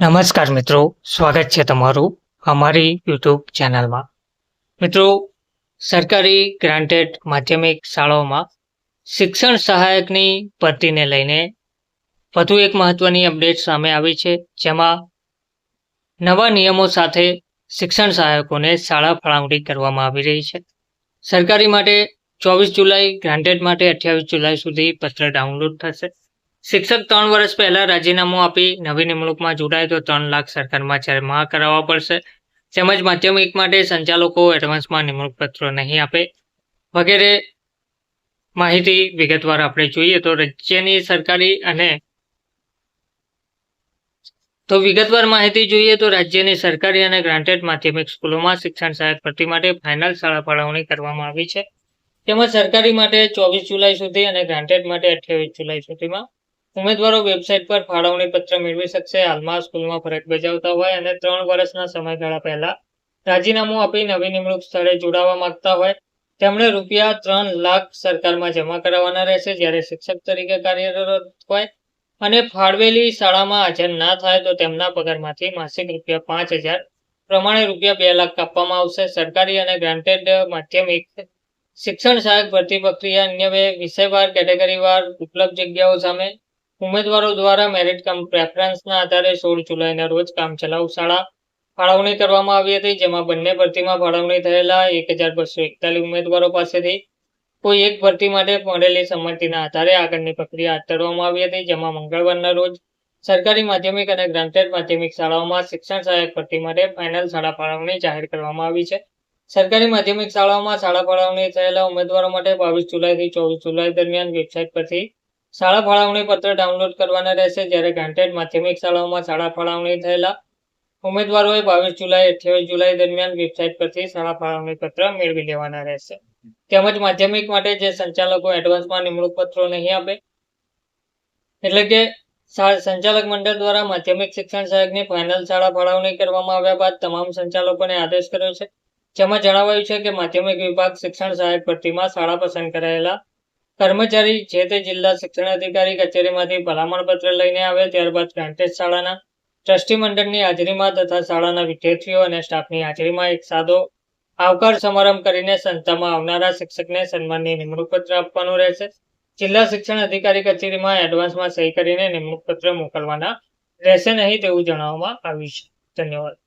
નમસ્કાર મિત્રો, સ્વાગત છે તમારું અમારી યુટ્યુબ ચેનલમાં. મિત્રો, સરકારી ગ્રાન્ટેડ માધ્યમિક શાળાઓમાં શિક્ષણ સહાયકની ભરતીને લઈને વધુ એક મહત્વની અપડેટ સામે આવી છે, જેમાં નવા નિયમો સાથે શિક્ષણ સહાયકોને શાળા ફાળવણી કરવામાં આવી રહી છે. સરકારી માટે ચોવીસ જુલાઈ ગ્રાન્ટેડ માટે અઠ્યાવીસ જુલાઈ સુધી પત્ર ડાઉનલોડ થશે. શિક્ષક ત્રણ વર્ષ પહેલા રાજીનામું આપી નવી નિમણૂકમાં જોડાય તો ત્રણ લાખ સરકારમાં જમા કરાવવા પડશે. તેમજ માધ્યમિક માટે સંચાલકો એડવાન્સમાં નિમણૂક પત્રો નહીં આપે. વગેરે માહિતી વિગતવાર આપણે જોઈએ તો રાજ્યની સરકારી અને તો વિગતવાર માહિતી જોઈએ તો રાજ્યની સરકારી અને ગ્રાન્ટેડ માધ્યમિક સ્કૂલોમાં શિક્ષણ સહાયક ભરતી માટે ફાઇનલ શાળા ફાળવણી કરવામાં આવી છે. તેમજ સરકારી માટે ચોવીસ જુલાઈ સુધી અને ગ્રાન્ટેડ માટે અઠ્યાવીસ જુલાઈ સુધીમાં ઉમેદવારો વેબસાઇટ પર ફાળવણી પત્ર મેળવી શકશે. હાલમાં સ્કૂલમાં ફરજ બજાવતા હોય અને ત્રણ વર્ષના સમયગાળા પહેલા રાજીનામું આપી નવી નિમણૂક સ્થળે જોડાવા માંગતા હોય. તેમણે રૂપિયા ત્રણ લાખ સરકારમાં જમા કરાવવાના રહેશે. જ્યારે શિક્ષક તરીકે કાર્યરત હોય અને ફાળવેલી શાળામાં હાજર ના થાય તો તેમના પગારમાંથી માસિક રૂપિયા પાંચ હજાર પ્રમાણે રૂપિયા બે લાખ કાપવામાં આવશે. સરકારી અને ગ્રાન્ટેડ માધ્યમિક શિક્ષણ સહાયક ભરતી પ્રક્રિયા અન્ય વિષયવાર કેટેગરીવાર ઉપલબ્ધ જગ્યાઓ સામે ઉમેદવારો દ્વારા મેરિટ કમ પ્રેફરન્સના આધારે સોળ જુલાઈના રોજ કામચલાઉ શાળા ફાળવણી કરવામાં આવી હતી, જેમાં બંને ભરતીમાં ફાળવણી થયેલા એક હજાર બસો એકતાલીસ ઉમેદવારો પાસેથી કોઈ એક ભરતી માટે મળેલી સંમતિના આધારે આગળની પ્રક્રિયા હાથ ધરવામાં આવી હતી, જેમાં મંગળવારના રોજ સરકારી માધ્યમિક અને ગ્રાન્ટેડ માધ્યમિક શાળાઓમાં શિક્ષણ સહાયક ભરતી માટે ફાઇનલ શાળા ફાળવણી જાહેર કરવામાં આવી છે. સરકારી માધ્યમિક શાળાઓમાં શાળા ફાળવણી થયેલા ઉમેદવારો માટે બાવીસ જુલાઈથી ચોવીસ જુલાઈ દરમિયાન વેબસાઇટ પરથી શાળા ફાળવણી પત્ર ડાઉનલોડ કરવાના રહેશે. જ્યારે ગ્રાન્ટેડ માધ્યમિક શાળાઓમાં શાળા ફાળવણી થયેલા ઉમેદવારોએ બાવીસ જુલાઈ, અઠ્યાવીસ જુલાઈ દરમિયાન વેબસાઇટ પરથી શાળા ફાળવણી પત્ર મેળવી લેવાના રહેશે. તેમજ માધ્યમિક માટે જે સંચાલકો એડવાન્સમાં નિમણૂક પત્રો નહીં આપે, એટલે કે સંચાલક મંડળ દ્વારા માધ્યમિક શિક્ષણ સહાયકની ફાઇનલ શાળા ફાળવણી કરવામાં આવ્યા બાદ તમામ સંચાલકોને આદેશ કર્યો છે. જેમાં જણાવાયું છે કે માધ્યમિક વિભાગ શિક્ષણ સહાયક ભરતીમાં શાળા પસંદ કરાયેલા કર્મચારી જે તે જિલ્લા શિક્ષણાધિકારી કચેરીમાંથી ભલામણ પત્ર લઈને આવે ત્યારબાદ ગ્રાન્ટેડ શાળાના ટ્રસ્ટી મંડળની હાજરીમાં તથા શાળાના વિદ્યાર્થીઓ અને સ્ટાફની હાજરીમાં એક સાદો આવકાર સમારંભ કરીને સંસ્થામાં આવનારા શિક્ષકને સન્માનની નિમણૂક પત્ર આપવાનું રહેશે. જિલ્લા શિક્ષણ અધિકારી કચેરીમાં એડવાન્સમાં સહી કરીને નિમણૂક પત્ર મોકલવાના રહેશે નહીં તેવું જણાવવામાં આવ્યું છે. ધન્યવાદ.